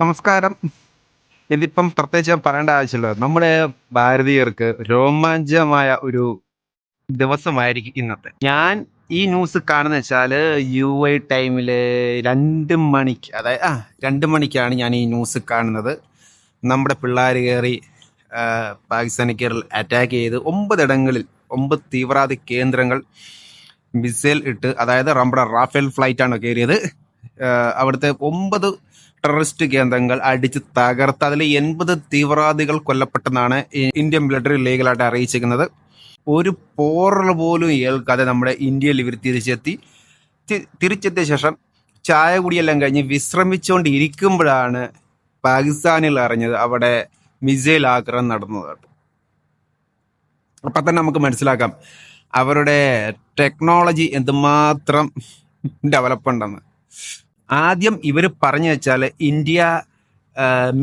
നമസ്കാരം. ഇതിപ്പം പ്രത്യേകിച്ച് പറയേണ്ട ആവശ്യമില്ല. നമ്മുടെ ഭാരതീയർക്ക് രോമാഞ്ചമായ ഒരു ദിവസമായിരിക്കും ഇന്നത്തെ. ഞാൻ ഈ ന്യൂസ് കാണുന്ന വെച്ചാൽ യു ഐ ടൈമിൽ രണ്ട് മണിക്ക് അതായത് ആ രണ്ട് മണിക്കാണ് ഞാൻ ഈ ന്യൂസ് കാണുന്നത്. നമ്മുടെ പിള്ളേർ കയറി ആ, പാകിസ്ഥാനി കയറി അറ്റാക്ക് ചെയ്ത് ഒമ്പതിടങ്ങളിൽ ഒമ്പത് തീവ്രവാദി കേന്ദ്രങ്ങൾ മിസൈൽ ഇട്ട് അതായത് നമ്മുടെ റാഫേൽ ഫ്ലൈറ്റാണ് കയറിയത്. അവിടുത്തെ ഒമ്പത് ടെററിസ്റ്റ് കേന്ദ്രങ്ങൾ അടിച്ച് തകർത്ത് അതിൽ എൺപത് തീവ്രവാദികൾ കൊല്ലപ്പെട്ടെന്നാണ് ഇന്ത്യൻ മിലിറ്ററി ലീഗലായിട്ട് അറിയിച്ചിരിക്കുന്നത്. ഒരു പോറൽ പോലും ഏൽക്കാതെ നമ്മുടെ ഇന്ത്യയിൽ ഇവർ തിരിച്ചെത്തി. തിരിച്ചെത്തിയ ശേഷം ചായ കുടിയെല്ലാം കഴിഞ്ഞ് വിശ്രമിച്ചുകൊണ്ട് ഇരിക്കുമ്പോഴാണ് പാകിസ്ഥാനിൽ അറിഞ്ഞത് അവിടെ മിസൈൽ ആക്രമണം നടന്നത് അപ്പൊ തന്നെ നമുക്ക് മനസ്സിലാക്കാം. അവരുടെ ടെക്നോളജി എന്തുമാത്രം ഡെവലപ്പ് ഉണ്ടെന്ന്. ആദ്യം ഇവർ പറഞ്ഞു വെച്ചാൽ ഇന്ത്യ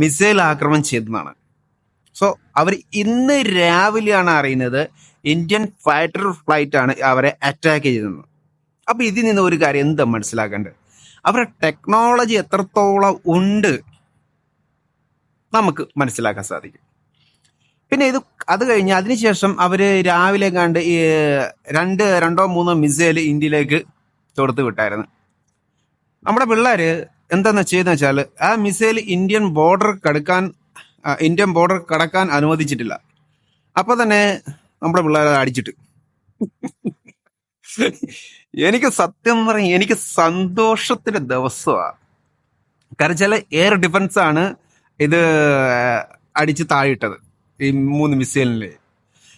മിസൈൽ ആക്രമണം ചെയ്തതാണ്. സോ അവർ ഇന്ന് രാവിലെയാണ് അറിയുന്നത് ഇന്ത്യൻ ഫൈറ്റർ ഫ്ലൈറ്റ് ആണ് അവരെ അറ്റാക്ക് ചെയ്തത്. അപ്പൊ ഇതിൽ നിന്ന് ഒരു കാര്യം എന്താ മനസ്സിലാക്കേണ്ടത്? അവരുടെ ടെക്നോളജി എത്രത്തോളം ഉണ്ട് നമുക്ക് മനസ്സിലാക്കാൻ സാധിക്കും. പിന്നെ ഇത് അത് കഴിഞ്ഞ് അതിനുശേഷം അവർ രാവിലെ കണ്ട് ഈ രണ്ട് രണ്ടോ മൂന്നോ മിസൈൽ ഇന്ത്യയിലേക്ക് തൊടുത്ത് വിട്ടായിരുന്നു. നമ്മുടെ പിള്ളേര് എന്താന്ന് ചെയ്യുന്ന വെച്ചാൽ ആ മിസൈൽ ഇന്ത്യൻ ബോർഡർ കടക്കാൻ ഇന്ത്യൻ ബോർഡർ കടക്കാൻ അനുവദിച്ചിട്ടില്ല. അപ്പൊ തന്നെ നമ്മുടെ പിള്ളേരെ അടിച്ചിട്ട്. എനിക്ക് സത്യം പറയും എനിക്ക് സന്തോഷത്തിന്റെ ദിവസമാണ് കാരണം വെച്ചാൽ എയർ ഡിഫൻസ് ആണ് ഇത് അടിച്ച് താഴിട്ടത് ഈ മൂന്ന് മിസൈലിന്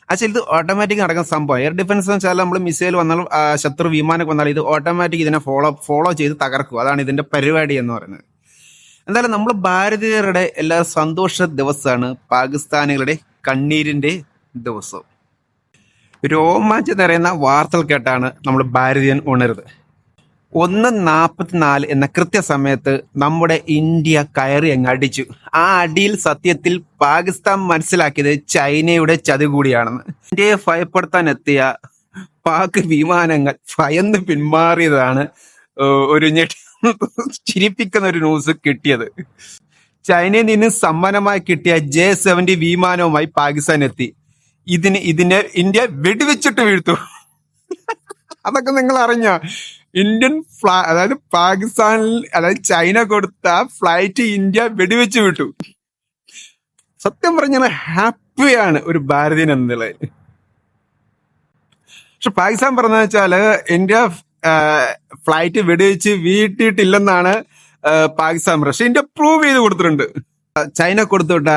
പക്ഷെ ഇത് ഓട്ടോമാറ്റിക് നടക്കുന്ന സംഭവം. എയർ ഡിഫൻസ് എന്ന് വെച്ചാൽ നമ്മൾ മിസൈൽ വന്നാലും ശത്രു വിമാനമൊക്കെ വന്നാലും ഇത് ഓട്ടോമാറ്റിക് ഇതിനെ ഫോളോ ഫോളോ ചെയ്ത് തകർക്കും. അതാണ് ഇതിന്റെ പരിപാടി എന്ന് പറയുന്നത്. എന്തായാലും നമ്മൾ ഭാരതീയരുടെ എല്ലാ സന്തോഷ ദിവസമാണ് പാകിസ്ഥാനികളുടെ കണ്ണീരിന്റെ ദിവസം. രോമാഞ്ചം നിറയുന്ന വാർത്തകൾ കേട്ടാണ് നമ്മൾ ഭാരതീയൻ ഉണരുത് ഒന്ന് നാൽപ്പത്തിനാല് എന്ന കൃത്യസമയത്ത് നമ്മുടെ ഇന്ത്യ കയറി അങ്ങ് അടിച്ചു. ആ അടിയിൽ സത്യത്തിൽ പാകിസ്ഥാൻ മനസ്സിലാക്കിയത് ചൈനയുടെ ചതി കൂടിയാണെന്ന് ഇന്ത്യയെ ഭയപ്പെടുത്താൻ എത്തിയ പാക് വിമാനങ്ങൾ ഭയന്ന് പിന്മാറിയതാണ് ഒരു ചിരിപ്പിക്കുന്ന ഒരു ന്യൂസ് കിട്ടിയത്. ചൈനയിൽ നിന്ന് സമ്മാനമായി കിട്ടിയ ജെ സെവന്റി വിമാനവുമായി പാകിസ്ഥാൻ എത്തി. ഇതിന് ഇതിനെ ഇന്ത്യ വെടിവെച്ചിട്ട് വീഴ്ത്തു. അതൊക്കെ നിങ്ങൾ അറിഞ്ഞ ഇന്ത്യൻ ഫ്ലാ അതായത് പാകിസ്ഥാനിൽ അതായത് ചൈന കൊടുത്ത ഫ്ലൈറ്റ് ഇന്ത്യ വെടിവെച്ച് വിട്ടു. സത്യം പറഞ്ഞാൽ ഹാപ്പിയാണ് ഒരു ഭാരതീയൻ എന്നുള്ളത് പക്ഷെ പാകിസ്ഥാൻ പറഞ്ഞ വെച്ചാൽ ഇന്ത്യ ഫ്ലൈറ്റ് വെടിവെച്ച് വീട്ടിയിട്ടില്ലെന്നാണ് പാകിസ്ഥാൻ പക്ഷെ ഇന്ത്യ പ്രൂവ് ചെയ്ത് കൊടുത്തിട്ടുണ്ട്. ചൈന കൊടുത്തുവിട്ട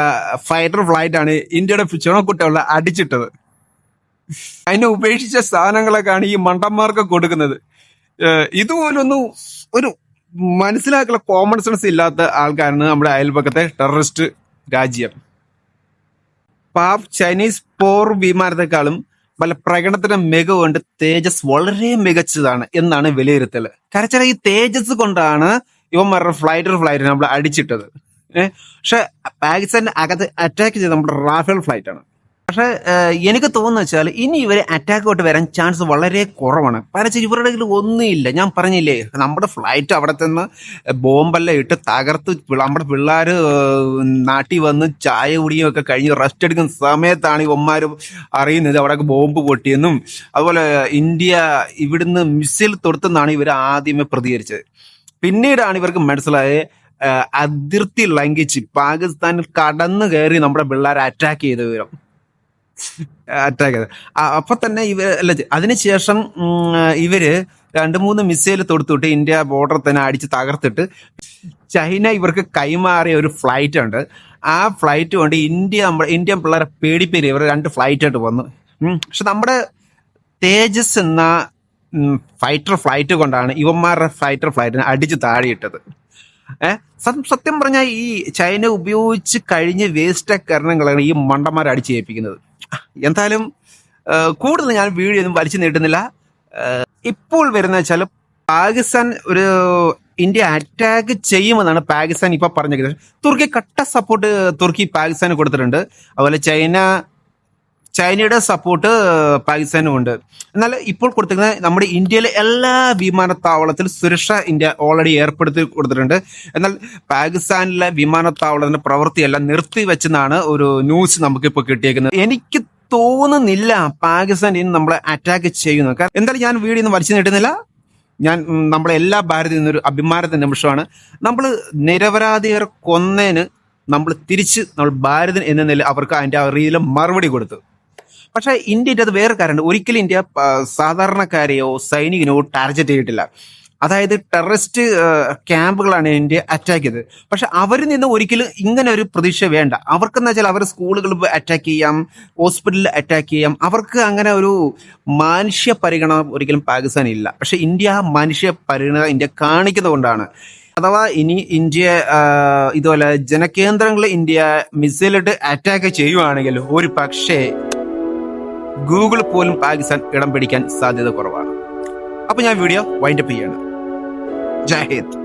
ഫൈറ്റർ ഫ്ലൈറ്റ് ആണ് ഇന്ത്യയുടെ ചുണക്കുട്ടികളെ അടിച്ചിട്ടത്. അതിനെ ഉപേക്ഷിച്ച സാധനങ്ങളൊക്കെയാണ് ഈ മണ്ടന്മാർക്ക് കൊടുക്കുന്നത്. ഇതുപോലൊന്നും ഒരു മനസ്സിലാക്കുന്ന കോമൺ സെൻസ് ഇല്ലാത്ത ആൾക്കാരാണ് നമ്മുടെ അയൽപക്കത്തെ ടെററിസ്റ്റ് രാജ്യം. പാപ് ചൈനീസ് പോർ വിമാനത്തെക്കാളും പല പ്രകടനത്തിന്റെ മികവുകൊണ്ട് തേജസ് വളരെ മികച്ചതാണ് എന്നാണ് വിലയിരുത്തൽ കാരണം ഈ തേജസ് കൊണ്ടാണ് ഇവന്മാരുടെ ഫ്ലൈറ്റർ ഫ്ലൈറ്റ് നമ്മൾ അടിച്ചിട്ടത്. പക്ഷെ പാകിസ്ഥാന്റെ അകത്ത് അറ്റാക്ക് ചെയ്ത് നമ്മുടെ റാഫേൽ ഫ്ലൈറ്റ് ആണ്. പക്ഷെ എനിക്ക് തോന്നുന്ന വെച്ചാൽ ഇനി ഇവർ അറ്റാക്കോട്ട് വരാൻ ചാൻസ് വളരെ കുറവാണ്. കാരണം ഇവരുടെ കയ്യിൽ ഒന്നുമില്ല. ഞാൻ പറഞ്ഞില്ലേ നമ്മുടെ ഫ്ലൈറ്റ് അവിടെ നിന്ന് ബോംബെല്ലാം ഇട്ട് തകർത്ത് നമ്മുടെ പിള്ളേർ നാട്ടിൽ വന്ന് ചായ കുടിയും ഒക്കെ കഴിഞ്ഞ് റെസ്റ്റ് എടുക്കുന്ന സമയത്താണ് ഇവന്മാർ അറിയുന്നത് അവിടെ ബോംബ് പൊട്ടിയെന്നും. അതുപോലെ ഇന്ത്യ ഇവിടുന്ന് മിസൈൽ തൊടുത്തെന്നാണ് ഇവർ ആദ്യമേ പ്രതികരിച്ചത്. പിന്നീടാണ് ഇവർക്ക് മനസ്സിലായത് അതിർത്തി ലംഘിച്ച് പാകിസ്ഥാനിൽ കടന്നു കയറി നമ്മുടെ പിള്ളേരെ അറ്റാക്ക് ചെയ്ത് വിവരം അറ്റാക്ക്. അപ്പൊ തന്നെ ഇവ അല്ല അതിനുശേഷം ഇവർ രണ്ട് മൂന്ന് മിസൈൽ തൊടുത്തിട്ട് ഇന്ത്യ ബോർഡർ തന്നെ അടിച്ച് തകർത്തിട്ട് ചൈന ഇവർക്ക് കൈമാറിയ ഒരു ഫ്ലൈറ്റ് ഉണ്ട്. ആ ഫ്ലൈറ്റ് കൊണ്ട് ഇന്ത്യ ഇന്ത്യൻ പിള്ളേരെ പേടിപ്പേര് ഇവർ രണ്ട് ഫ്ലൈറ്റ് ആയിട്ട് വന്നു. പക്ഷെ നമ്മുടെ തേജസ് എന്ന ഫൈറ്റർ ഫ്ലൈറ്റ് കൊണ്ടാണ് ഇവന്മാരുടെ ഫൈറ്റർ ഫ്ലൈറ്റിനെ അടിച്ച് താഴെയിട്ടത്. ഏഹ് സത്യം പറഞ്ഞാൽ ഈ ചൈന ഉപയോഗിച്ച് കഴിഞ്ഞ് വേസ്റ്റ് കരണങ്ങളാണ് ഈ മണ്ടന്മാരെ അടിച്ച് ഏൽപ്പിക്കുന്നത്. എന്തായാലും കൂടുതൽ ഞാൻ വീഡിയോ ഒന്നും വലിച്ചു നീട്ടുന്നില്ല. ഇപ്പോൾ വരുന്ന വെച്ചാൽ പാകിസ്ഥാൻ ഒരു ഇന്ത്യ അറ്റാക്ക് ചെയ്യുമെന്നാണ് പാകിസ്ഥാൻ ഇപ്പൊ പറഞ്ഞിരിക്കുന്നത്. തുർക്കി കട്ട സപ്പോർട്ട് തുർക്കി പാകിസ്ഥാന് കൊടുത്തിട്ടുണ്ട്. അതുപോലെ ചൈന ചൈനയുടെ സപ്പോർട്ട് പാകിസ്ഥാനും ഉണ്ട്. എന്നാൽ ഇപ്പോൾ കൊടുത്തിരിക്കുന്ന നമ്മുടെ ഇന്ത്യയിലെ എല്ലാ വിമാനത്താവളത്തിലും സുരക്ഷ ഇന്ത്യ ഓൾറെഡി ഏർപ്പെടുത്തി കൊടുത്തിട്ടുണ്ട്. എന്നാൽ പാകിസ്ഥാനിലെ വിമാനത്താവളത്തിന്റെ പ്രവൃത്തിയെല്ലാം നിർത്തിവെച്ചെന്നാണ് ഒരു ന്യൂസ് നമുക്കിപ്പോൾ കിട്ടിയേക്കുന്നത്. എനിക്ക് തോന്നുന്നില്ല പാകിസ്ഥാൻ ഇന്ന് നമ്മളെ അറ്റാക്ക് ചെയ്യുന്നു. കാരണം എന്തായാലും ഞാൻ വീഡിയോ ഒന്നും വലിച്ചു നീട്ടുന്നില്ല. ഞാൻ നമ്മളെ എല്ലാ ഭാരതീയ നിന്നൊരു അഭിമാനത്തിന്റെ നിമിഷമാണ്. നമ്മൾ നിരപരാധികരെ കൊന്നതിന് നമ്മൾ തിരിച്ച് നമ്മൾ ഭാരതൻ എന്ന നില അവർക്ക് അതിന്റെ ആ രീതിയിൽ മറുപടി കൊടുത്തു. പക്ഷേ ഇന്ത്യയുടെ അത് വേറെ കാര്യമുണ്ട്. ഒരിക്കലും ഇന്ത്യ സാധാരണക്കാരെയോ സൈനികനോ ടാർഗറ്റ് ചെയ്തിട്ടില്ല. അതായത് ടെററിസ്റ്റ് ക്യാമ്പുകളാണ് ഇന്ത്യ അറ്റാക്ക് ചെയ്തത്. പക്ഷെ അവരിൽ നിന്ന് ഒരിക്കലും ഇങ്ങനെ ഒരു പ്രതീക്ഷ വേണ്ട. അവർക്കെന്ന് വെച്ചാൽ അവർ സ്കൂളുകൾ അറ്റാക്ക് ചെയ്യാം ഹോസ്പിറ്റലിൽ അറ്റാക്ക് ചെയ്യാം. അവർക്ക് അങ്ങനെ ഒരു മാനുഷ്യ പരിഗണന ഒരിക്കലും പാകിസ്ഥാൻ ഇല്ല. പക്ഷെ ഇന്ത്യ മനുഷ്യ പരിഗണന ഇന്ത്യ കാണിക്കുന്നതുകൊണ്ടാണ് അഥവാ ഇനി ഇന്ത്യ ഇതുപോലെ ജനകേന്ദ്രങ്ങളിൽ ഇന്ത്യ മിസൈലിട്ട് അറ്റാക്ക് ചെയ്യുവാണെങ്കിൽ ഒരു പക്ഷേ ഗൂഗിൾ പോലും പാകിസ്ഥാൻ ഇടം പിടിക്കാൻ സാധ്യത കുറവാണ്. അപ്പൊ ഞാൻ വീഡിയോ വൈൻഡപ്പ് ചെയ്യാണ്. ജയ് ഹിന്ദ്.